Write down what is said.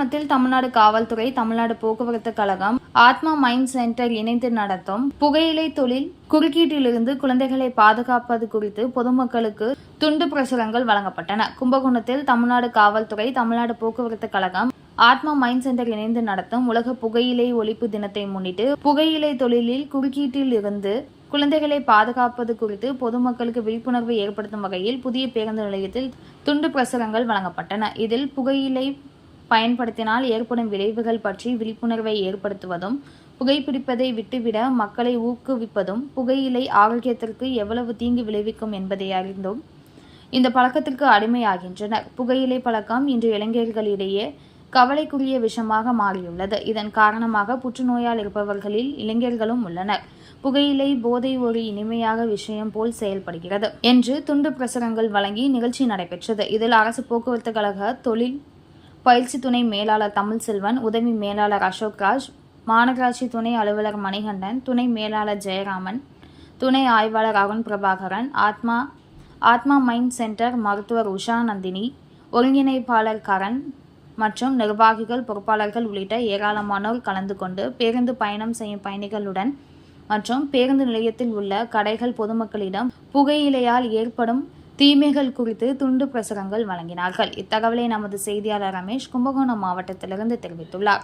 கும்பகோணத்தில் தமிழ்நாடு காவல்துறை தமிழ்நாடு போக்குவரத்து கழகம் ஆத்மா மைண்ட் சென்டர் இணைந்து நடத்தும் புகையிலை தொழில் குறுக்கீட்டிலிருந்து குழந்தைகளை பாதுகாப்பது குறித்து பொதுமக்களுக்கு துண்டு பிரசுரங்கள் வழங்கப்பட்டன. கும்பகோணத்தில் தமிழ்நாடு காவல்துறை தமிழ்நாடு போக்குவரத்து கழகம் ஆத்மா மைண்ட் சென்டர் இணைந்து நடத்தும் உலக புகையிலை ஒழிப்பு தினத்தை முன்னிட்டு புகையிலை தொழிலில் குறுக்கீட்டில் இருந்து குழந்தைகளை பாதுகாப்பது குறித்து பொதுமக்களுக்கு விழிப்புணர்வு ஏற்படுத்தும் வகையில் புதிய பேருந்து நிலையத்தில் துண்டு பிரசுரங்கள் வழங்கப்பட்டன. இதில் புகையிலை பயன்படுத்தினால் ஏற்படும் விளைவுகள் பற்றி விழிப்புணர்வை ஏற்படுத்துவதும் புகைப்பிடிப்பதை விட்டுவிட மக்களை ஊக்குவிப்பதும் புகையிலை ஆரோக்கியத்திற்கு எவ்வளவு தீங்கு விளைவிக்கும் என்பதை அறிந்தும் இந்த பழக்கத்திற்கு அடிமையாகின்றனர். புகையிலை பழக்கம் இன்று இளைஞர்களிடையே கவலைக்குரிய விஷமாக மாறியுள்ளது. இதன் காரணமாக புற்றுநோயால் இருப்பவர்களில் இளைஞர்களும் உள்ளனர். புகையிலை போதை ஒரு இனிமையாக விஷயம் போல் செயல்படுகிறது என்று துண்டு பிரசுரங்கள் வழங்கி நிகழ்ச்சி நடைபெற்றது. இதில் அரசு போக்குவரத்து கழக தொழில் பயிற்சி துணை மேலாளர் தமிழ்செல்வன் உதவி மேலாளர் அசோக்ராஜ் மாநகராட்சி துணை அலுவலர் மணிகண்டன் துணை மேலாளர் ஜெயராமன் துணை ஆய்வாளர் அருண் பிரபாகரன் ஆத்மா ஆத்மா மைண்ட் சென்டர் மருத்துவர் உஷா நந்தினி ஒருங்கிணைப்பாளர் கரண் மற்றும் நிர்வாகிகள் பொறுப்பாளர்கள் உள்ளிட்ட ஏராளமானோர் கலந்து கொண்டு பேருந்து பயணம் செய்யும் பயணிகளுடன் மற்றும் பேருந்து நிலையத்தில் உள்ள கடைகள் பொதுமக்களிடம் புகையிலையால் ஏற்படும் தீமைகள் குறித்து துண்டு பிரசுரங்கள் வழங்கினார்கள். இத்தகவலை நமது செய்தியாளர் ரமேஷ் கும்பகோணம் மாவட்டத்திலிருந்து தெரிவித்துள்ளார்.